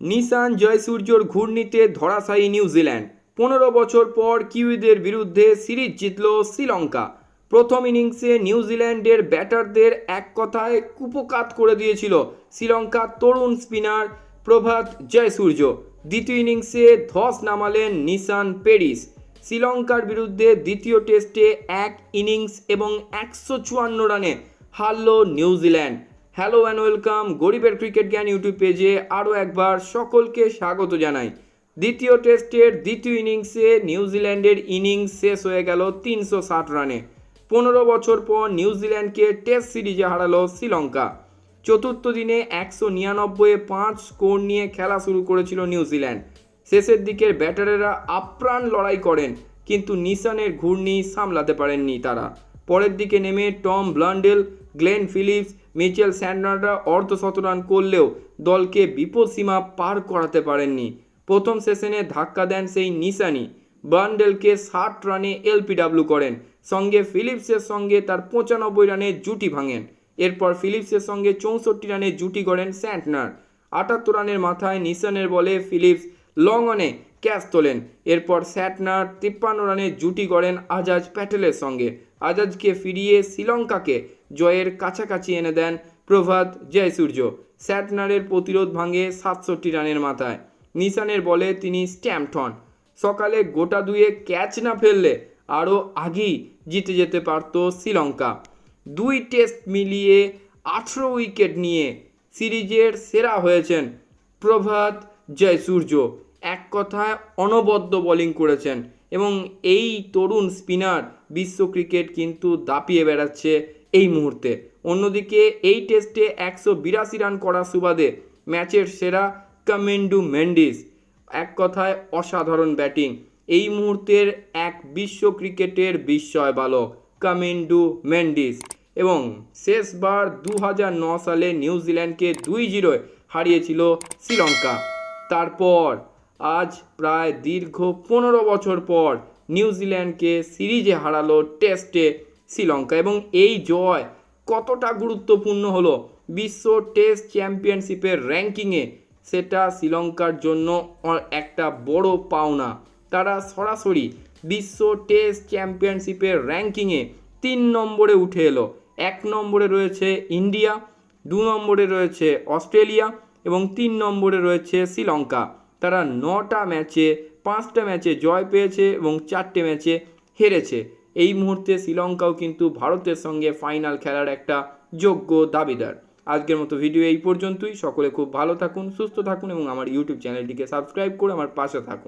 Nissan জয়সূর্যর ঘূর্ণিতে ধরাশায়ী New Zealand পনেরো বছর পর কিউইদের বিরুদ্ধে সিরিজ জিতল শ্রীলঙ্কা। প্রথম ইনিংসে নিউজিল্যান্ডের ব্যাটারদের এক কথায় কুপকাত করে দিয়েছিল শ্রীলঙ্কার তরুণ স্পিনার প্রভাত জয়সূর্য। দ্বিতীয় ইনিংসে ধস নামালেন নিসান পেরিস। শ্রীলঙ্কার বিরুদ্ধে দ্বিতীয় টেস্টে এক ইনিংস এবং একশো চুয়ান্ন রানে হারল New Zealand hello and welcome গরিবের ক্রিকেট জ্ঞান ইউটিউব পেজে আরও একবার সকলকে স্বাগত জানাই। দ্বিতীয় টেস্টের দ্বিতীয় ইনিংসে নিউজিল্যান্ডের ইনিংস শেষ হয়ে গেল তিনশো ষাট রানে। পনেরো বছর পর নিউজিল্যান্ডকে টেস্ট সিরিজে হারালো শ্রীলঙ্কা। চতুর্থ দিনে একশো নিরানব্বই পাঁচ স্কোর নিয়ে খেলা শুরু করেছিল নিউজিল্যান্ড শেষের দিকের ব্যাটারেরা আপ্রাণ লড়াই করেন, কিন্তু নিশানের ঘূর্ণি সামলাতে পারেননি তারা। পরের দিকে নেমে Tom Blundell Glenn Phillips, Mitchell স্যান্ডনাররা অর্ধশত রান করলেও দলকে বিপদ সীমা পার করাতে পারেননি। প্রথম সেশনে ধাক্কা দেন সেই নিসানি। ব্লান্ডেলকে ষাট রানে এলপিডাব্লিউ করেন। সঙ্গে ফিলিপসের সঙ্গে তার পঁচানব্বই রানের জুটি ভাঙেন। এরপর ফিলিপসের সঙ্গে চৌষট্টি রানের জুটি করেন স্যান্টনার। আটাত্তর রানের মাথায় নিশানের বলে ফিলিপস লং অনে ক্যাচ তোলেন। এরপর স্যাটনার তিপ্পান্ন রানের জুটি করেন আজাজ প্যাটেলের সঙ্গে। আজাজকে ফিরিয়ে শ্রীলঙ্কাকে জয়ের কাছাকাছি এনে দেন প্রভাত জয়সূর্য। স্যাটনারের প্রতিরোধ ভাঙে সাতষট্টি রানের মাথায়। নিশানের বলে তিনি স্ট্যাম্পড হন। সকালে গোটা দুয়ে ক্যাচ না ফেললে আরও আগেই জিতে যেতে পারত শ্রীলঙ্কা। দুই টেস্ট মিলিয়ে আঠেরো উইকেট নিয়ে সিরিজের সেরা হয়েছেন প্রভাত জয়সূর্য। এক কথায় অনবদ্য বোলিং করেছেন এবং এই তরুণ স্পিনার বিশ্ব ক্রিকেট কিন্তু দাপিয়ে বেড়াচ্ছে এই মুহূর্তে। অন্যদিকে এই টেস্টে একশো বিরাশি রান করার সুবাদে ম্যাচের সেরা কামেন্ডু মেন্ডিস। এক কথায় অসাধারণ ব্যাটিং। এই মুহূর্তের এক বিশ্ব ক্রিকেটের বিস্ময় বালক কামেন্ডু মেন্ডিস এবং শেষবার দু সালে নিউজিল্যান্ডকে দুই জিরোয় হারিয়েছিল শ্রীলঙ্কা। তারপর আজ প্রায় দীর্ঘ পনেরো বছর পর নিউজিল্যান্ডকে সিরিজে হারালো টেস্টে শ্রীলঙ্কা। এবং এই জয় কতটা গুরুত্বপূর্ণ হলো? বিশ্ব টেস্ট চ্যাম্পিয়নশিপের র্যাঙ্কিংয়ে সেটা শ্রীলঙ্কার জন্য একটা বড় পাওনা। তারা সরাসরি বিশ্ব টেস্ট চ্যাম্পিয়নশিপের র্যাঙ্কিংয়ে তিন নম্বরে উঠে এলো। এক নম্বরে রয়েছে ইন্ডিয়া, দু নম্বরে রয়েছে অস্ট্রেলিয়া এবং তিন নম্বরে রয়েছে শ্রীলঙ্কা। তারা নটা ম্যাচে, পাঁচটা ম্যাচে জয় পেয়েছে এবং চারটে ম্যাচে হেরেছে। এই মুহূর্তে শ্রীলঙ্কাও কিন্তু ভারতের সঙ্গে ফাইনাল খেলার একটা যোগ্য দাবিদার। আজকের মতো ভিডিও এই পর্যন্তই। সকলে খুব ভালো থাকুন, সুস্থ থাকুন এবং আমার ইউটিউব চ্যানেলটিকে সাবস্ক্রাইব করে আমার পাশে থাকুন।